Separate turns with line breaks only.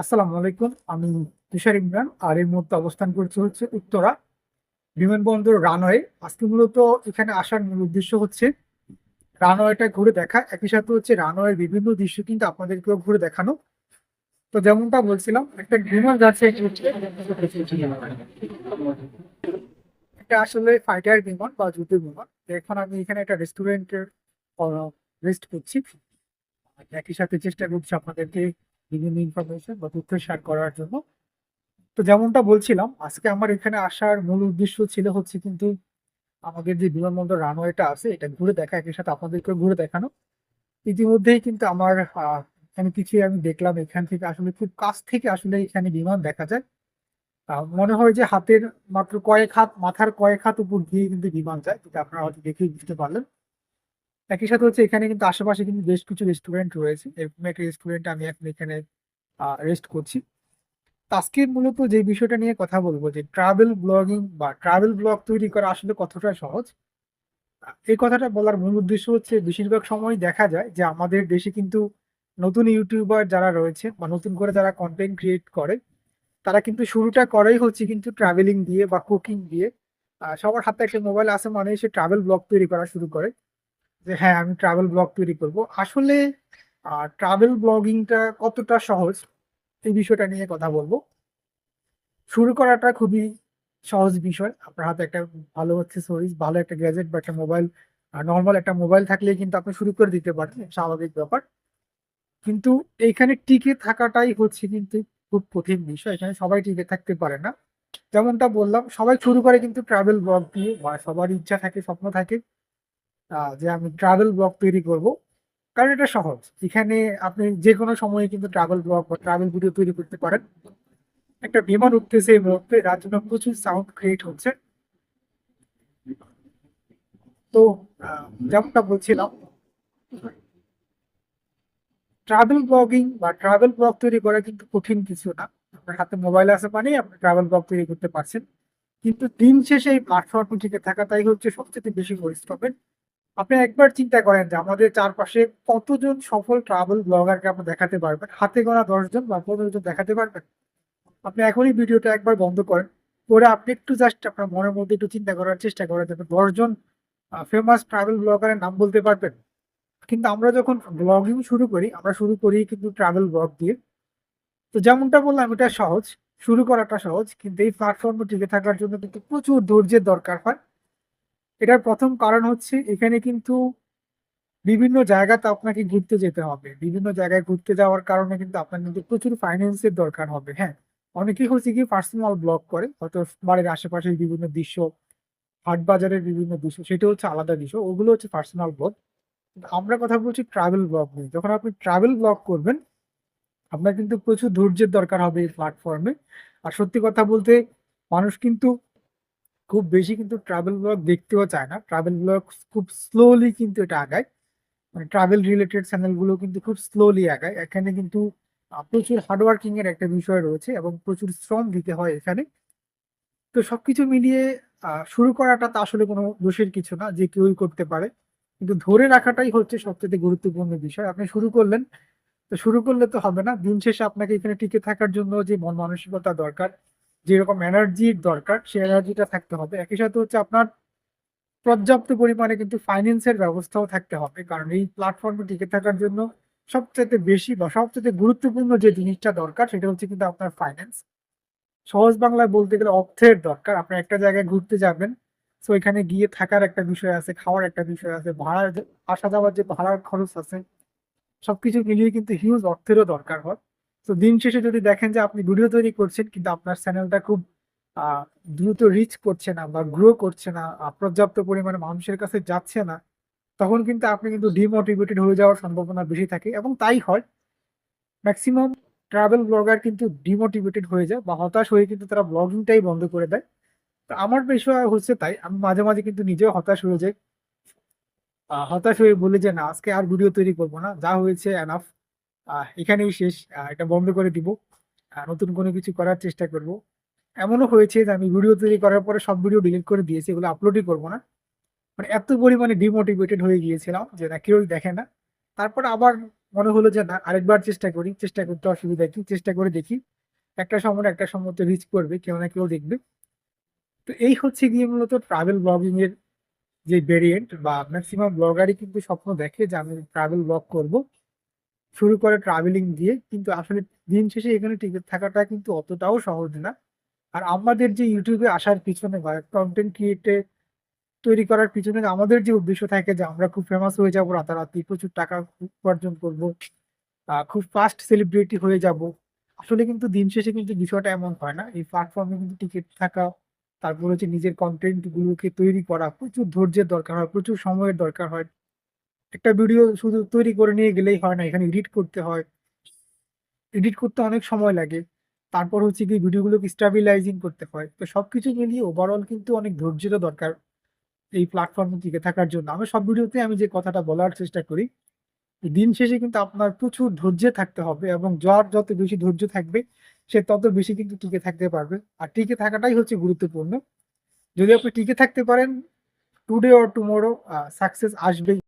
আসসালামু আলাইকুম। আমি তুষার ইমরান আর এই মুহূর্তে অবস্থান করছে হচ্ছে উত্তরা বিমানবন্দর রানওয়ে। আজকে মূলত এখানে আসার মূল উদ্দেশ্য হচ্ছে রানওয়েটা ঘুরে দেখা। একই সাথে হচ্ছে রানওয়ের বিভিন্ন দৃশ্য কিন্তু আপনাদেরকেও ঘুরে দেখানো। তো যেমনটা বলছিলাম, একটা বিমান যাচ্ছে এটা আসলে ফাইটার বিমান বা যুদ্ধ বিমান। এখন আমি এখানে একটা রেস্টুরেন্টের রেস্ট করছি। একই সাথে চেষ্টা করছি আপনাদেরকে বিভিন্ন ইনফরমেশন বা তথ্য শেয়ার করার জন্য। তো যেমনটা বলছিলাম, আজকে আমার এখানে আসার মূল উদ্দেশ্য ছিল হচ্ছে কিন্তু আমাদের যে বিমানবন্দর রানওয়েটা আছে, এটা ঘুরে দেখা একই সাথে আপনাদেরকে ঘুরে দেখানো। ইতিমধ্যেই কিন্তু আমার এখানে কিছু আমি দেখলাম, এখান থেকে আসলে খুব কাছ থেকে আসলে এখানে বিমান দেখা যায়। মনে হয় যে হাতের মাত্র কয়েক হাত, মাথার কয়েক হাত উপর দিয়ে কিন্তু বিমান যায়, যেটা আপনারা হয়তো দেখেই বুঝতে পারলেন। একই সাথে হচ্ছে এখানে কিন্তু আশেপাশে কিন্তু বেশ কিছু রেস্টুরেন্ট রয়েছে। এরকম একটা রেস্টুরেন্টে আমি এখন এখানে রেস্ট করছি। আজকে মূলত যে বিষয়টা নিয়ে কথা বলব, যে ট্রাভেল ব্লগিং বা ট্রাভেল ব্লগ তৈরি করা আসলে কতটা সহজ? এই কথাটা বলার মূল উদ্দেশ্য হচ্ছে বেশিরভাগ সময় দেখা যায় যে আমাদের দেশে কিন্তু নতুন ইউটিউবার যারা রয়েছে বা নতুন করে যারা কন্টেন্ট ক্রিয়েট করে, তারা কিন্তু শুরুটা করেই হচ্ছে কিন্তু ট্রাভেলিং দিয়ে বা কুকিং দিয়ে সবার হাতে একটা মোবাইল আছে মানে সে ট্রাভেল ব্লগ তৈরি করা শুরু করে। যে হ্যাঁ আমি ট্রাভেল ব্লগ তৈরি করব। আসলে ট্রাভেল ব্লগিংটা কতটা সহজ, এই বিষয়টা নিয়ে কথা বলব। শুরু করাটা খুবই সহজ বিষয়। আপনার হাতে একটা ভালো অ্যাক্সেসরিজ ভালো একটা গ্যাজেট বা একটা মোবাইল নর্মাল একটা মোবাইল থাকলে কিন্তু আপনি শুরু করে দিতে পারেন স্বাভাবিক ব্যাপার। কিন্তু এইখানে টিকে থাকাটাই হচ্ছে কিন্তু খুব কঠিন বিষয়। এখানে সবাই টিকে থাকতে পারে না। যেমনটা বললাম, সবাই শুরু করে কিন্তু ট্রাভেল ব্লগ দিয়ে সবার ইচ্ছা থাকে, স্বপ্ন থাকে। যে আমি ট্রাভেল ব্লগ তৈরি করব। কারণ এটা সহজ। এখানে আপনি যে কোনো সময়ে কিন্তু ট্রাভেল ব্লগ বা ট্রাভেল ভিডিও তৈরি করতে পারেন। একটা বিমান উঠতেছে এই মুহূর্তে, যার জন্য প্রচুর সাউন্ড ক্রিয়েট হচ্ছে। তো যেমনটা বলছিলাম ট্রাভেল ব্লগিং বা ট্রাভেল ব্লগ তৈরি করা কিন্তু কঠিন কিছু না। আপনার হাতে মোবাইল আছে মানে আপনি ট্রাভেল ব্লগ তৈরি করতে পারছেন। কিন্তু দিন শেষে এই প্ল্যাটফর্মে টিকে থাকাটাই হচ্ছে সবচেয়ে বেশি পরিশ্রমের। আপনি একবার চিন্তা করেন যে আমাদের চারপাশে কতজন সফল ট্রাভেল ব্লগারকে আপনি দেখাতে পারবেন? হাতে গোনা দশজন বা পনেরো জন দেখাতে পারবেন? আপনি এখনই ভিডিওটা একবার বন্ধ করেন। করে আপনি একটু জাস্ট আপনার মনের মধ্যে একটু চিন্তা করার চেষ্টা করেন যাতে দশজন ফেমাস ট্রাভেল ব্লগারের নাম বলতে পারবেন। কিন্তু আমরা যখন ব্লগিং শুরু করি, আমরা শুরু করি কিন্তু ট্রাভেল ব্লগ দিয়ে। তো যেমনটা বললাম, এটা সহজ। শুরু করাটা সহজ। কিন্তু এই প্ল্যাটফর্মে টিকে থাকার জন্য কিন্তু প্রচুর ধৈর্যের দরকার হয়। এটার প্রথম কারণ হচ্ছে এখানে কিন্তু বিভিন্ন জায়গাতে আপনাকে ঘুরতে যেতে হবে। বিভিন্ন জায়গায় ঘুরতে যাওয়ার কারণে কিন্তু আপনার কিন্তু প্রচুর ফাইন্যান্সের দরকার হবে হ্যাঁ? অনেকেই হচ্ছে কি পার্সোনাল ব্লগ করে, হয়তো বাড়ির আশেপাশের বিভিন্ন দৃশ্য, হাট বাজারের বিভিন্ন দৃশ্য, সেটা হচ্ছে আলাদা বিষয় ওগুলো হচ্ছে পার্সোনাল ব্লগ আমরা কথা বলছি ট্রাভেল ব্লগ নিয়ে। যখন আপনি ট্রাভেল ব্লগ করবেন, আপনার কিন্তু প্রচুর ধৈর্যের দরকার হবে এই প্ল্যাটফর্মে আর সত্যি কথা বলতে, মানুষ কিন্তু খুব বেশি কিন্তু ট্রাভেল ব্লগ দেখতেও চায় না। ট্রাভেল ব্লগ খুব স্লোলি কিন্তু এটা আগায়। মানে ট্রাভেল রিলেটেড চ্যানেলগুলো কিন্তু খুব স্লোলি আগায়। এখানে কিন্তু প্রচুর হার্ডওয়ার্কিং এর একটা বিষয় রয়েছে এবং প্রচুর শ্রম দিতে হয় এখানে। তো সবকিছু মিলিয়ে শুরু করাটা তো আসলে কোনো দোষের কিছু না, যে কেউই করতে পারে। কিন্তু ধরে রাখাটাই হচ্ছে সবচেয়ে গুরুত্বপূর্ণ বিষয়। আপনি শুরু করলেন, তো শুরু করলে তো হবে না। দিন শেষে আপনাকে এখানে টিকে থাকার জন্য যে মন মানসিকতা দরকার যেরকম এনার্জির দরকার, সেই এনার্জিটা থাকতে হবে। একই সাথে হচ্ছে আপনার পর্যাপ্ত পরিমাণে কিন্তু ফাইন্যান্সের ব্যবস্থাও থাকতে হবে। কারণ এই প্ল্যাটফর্মে টিকে থাকার জন্য সবচেয়ে বেশি বা সবচেয়ে গুরুত্বপূর্ণ যে জিনিসটা দরকার, সেটা হচ্ছে কিন্তু আপনার ফাইন্যান্স সহজ বাংলায় বলতে গেলে অর্থের দরকার। আপনি একটা জায়গায় ঘুরতে যাবেন, তো এখানে গিয়ে থাকার একটা বিষয় আছে, খাওয়ার একটা বিষয় আছে, ভাড়ার আসা যাওয়ার যে ভাড়ার খরচ আছে, সবকিছু মিলিয়ে কিন্তু হিউজ অর্থেরও দরকার হয়। তো দিন শেষে যদি দেখেন যে আপনি ভিডিও তৈরি করছেন, কিন্তু আপনার চ্যানেলটা খুব দ্রুত রিচ করছে না বা গ্রো করছে না পর্যাপ্ত পরিমাণে মানুষের কাছে যাচ্ছে না, তখন কিন্তু আপনি কিন্তু ডিমোটিভেটেড হয়ে যাওয়ার সম্ভাবনা বেশি থাকে। এবং তাই হয় ম্যাক্সিমাম ট্রাভেল ব্লগার কিন্তু ডিমোটিভেটেড হয়ে যায় বা হতাশ হয়ে কিন্তু তারা ব্লগিংটাই বন্ধ করে দেয়। তো আমার বিষয় হচ্ছে তাই, আমি মাঝে মাঝে কিন্তু নিজেও হতাশ হয়ে যাই। হতাশ হয়ে বলি যে না, আজকে আর ভিডিও তৈরি করব না, যা হয়েছে এনাফ এখানেই শেষ। এটা বন্ধ করে দিব। নতুন কোনো কিছু করার চেষ্টা করব। এমনও হয়েছে যে আমি ভিডিও তৈরি করার পরে সব ভিডিও ডিলিট করে দিয়েছি, এগুলো আপলোডই করব না। মানে এত পরিমাণে ডিমোটিভেটেড হয়ে গিয়েছিলাম যে না কেউই দেখে না। তারপর আবার মনে হলো যে না, আরেকবার চেষ্টা করি, চেষ্টা করতে অসুবিধা কি? চেষ্টা করে দেখি। একটা সময় একটা সময় তো রিচ করবে কেউ না কেউ দেখবে। তো এই হচ্ছে গিয়ে মূলত ট্রাভেল ব্লগিং এর যে ভেরিয়েন্ট বা ম্যাক্সিমাম ব্লগারই কিন্তু স্বপ্ন দেখে যে আমি ট্রাভেল ব্লগ করব। শুরু করে ট্রাভেলিং দিয়ে কিন্তু আসলে দিন শেষে এখানে টিকে থাকাটা কিন্তু অতটাও সহজ না। আর আমাদের যে ইউটিউবে আসার পিছনে বা কন্টেন্ট ক্রিয়েটে তৈরি করার পিছনে আমাদের যে উদ্দেশ্য থাকে যে আমরা খুব ফেমাস হয়ে যাব, রাতারাতি প্রচুর টাকা উপার্জন করব খুব ফাস্ট সেলিব্রিটি হয়ে যাব, আসলে কিন্তু দিন শেষে কিন্তু বিষয়টা এমন হয় না। এই প্ল্যাটফর্মে কিন্তু টিকিট থাকা, তারপর হচ্ছে নিজের কন্টেন্ট গুলোকে তৈরি করা প্রচুর ধৈর্যের দরকার হয়, প্রচুর সময়ের দরকার হয়। একটা ভিডিও শুধু তৈরি করে নিয়ে গেলেই হয় না, এখানে এডিট করতে হয়। এডিট করতে অনেক সময় লাগে। তারপর হচ্ছে কি ভিডিওগুলোকে স্টাবিলাইজিং করতে হয়। তো সব কিছু মিলিয়ে ওভারঅল কিন্তু অনেক ধৈর্যেরও দরকার এই প্ল্যাটফর্মে টিকে থাকার জন্য। আমি সব ভিডিওতে আমি যে কথাটা বলার চেষ্টা করি, দিন শেষে কিন্তু আপনার প্রচুর ধৈর্য থাকতে হবে এবং যার যত বেশি ধৈর্য থাকবে, সে তত বেশি কিন্তু টিকে থাকতে পারবে। আর টিকে থাকাটাই হচ্ছে গুরুত্বপূর্ণ। যদি আপনি টিকে থাকতে পারেন টুডে অর টুমোরো সাকসেস আসবেই।